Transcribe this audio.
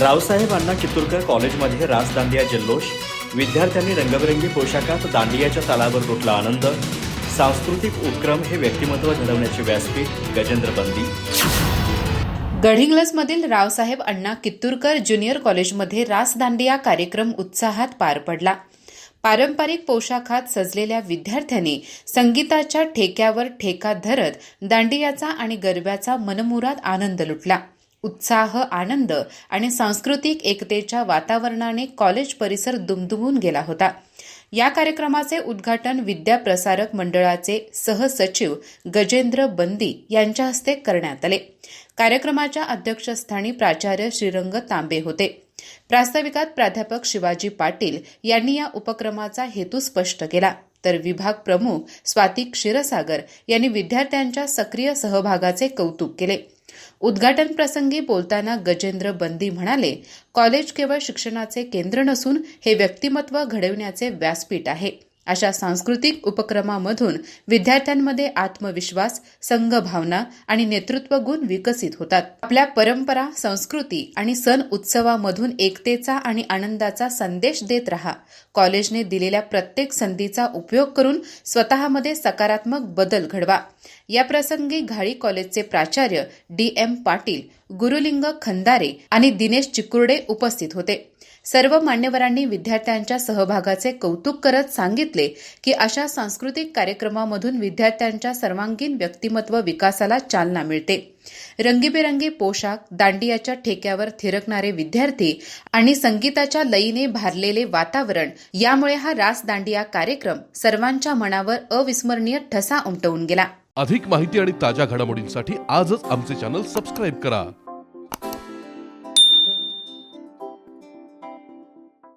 रावसाहेब चित्तूरकर कॉलेजमध्ये रास दांडिया जल्लोष विद्यार्थ्यांनी रंगबिरंगी पोशाखात दांडियाच्या तालावर लुटला आनंद सांस्कृतिक उपक्रम हे व्यक्तिमत्व घडवण्याचे व्यासपीठ गजेंद्र बंदी. गडहिंग्लजमधील रावसाहेब अण्णा कित्तूरकर ज्युनियर कॉलेजमध्ये रासदांडिया कार्यक्रम उत्साहात पार पडला. पारंपरिक पोशाखात सजलेल्या विद्यार्थ्यांनी संगीताच्या ठेक्यावर ठेका धरत दांडियाचा आणि गरब्याचा मनमुराद आनंद लुटला. उत्साह आनंद आणि सांस्कृतिक एकतेच्या वातावरणाने कॉलेज परिसर दुमदुमून गेला होता. या कार्यक्रमाचे उद्घाटन विद्या प्रसारक मंडळाचे सहसचिव गजेंद्र बंदी यांच्या हस्ते करण्यात आले. कार्यक्रमाच्या अध्यक्षस्थानी प्राचार्य श्रीरंग तांबे होते. प्रास्ताविकात प्राध्यापक शिवाजी पाटील यांनी या उपक्रमाचा हेतू स्पष्ट केला. तर विभाग प्रमुख स्वाती क्षीरसागर यांनी विद्यार्थ्यांच्या सक्रिय सहभागाचे कौतुक केले. उद्घाटन प्रसंगी बोलताना गजेंद्र बंदी म्हणाले कॉलेज केवळ शिक्षणाचे केंद्र नसून हे व्यक्तिमत्व घडविण्याचे व्यासपीठ आहे. अशा सांस्कृतिक उपक्रमामधून विद्यार्थ्यांमध्ये आत्मविश्वास संघभावना आणि नेतृत्व गुण विकसित होतात. आपल्या परंपरा संस्कृती आणि सण उत्सवामधून एकतेचा आणि आनंदाचा संदेश देत रहा. कॉलेजने दिलेल्या प्रत्येक संधीचा उपयोग करून स्वतःमध्ये सकारात्मक बदल घडवा. या प्रसंगी घाळी कॉलेजचे प्राचार्य डी एम पाटील गुरुलिंग खंदारे आणि दिनेश चिकुर्डे उपस्थित होते. सर्व मान्यवरांनी विद्यार्थ्यांच्या सहभागाचे कौतुक करत सांगितले की अशा सांस्कृतिक कार्यक्रमामधून विद्यार्थ्यांच्या सर्वांगीण व्यक्तिमत्व विकासाला चालना मिळते. रंगीबेरंगी पोशाख दांडियाच्या ठेक्यावर थिरकणारे विद्यार्थी आणि संगीताच्या लयीने भारलेले वातावरण यामुळे हा रास दांडिया कार्यक्रम सर्वांच्या मनावर अविस्मरणीय ठसा उमटवून गेला. अधिक माहिती आणि ताज्या घडामोडींसाठी आजच आमचे चॅनल सबस्क्राईब करा.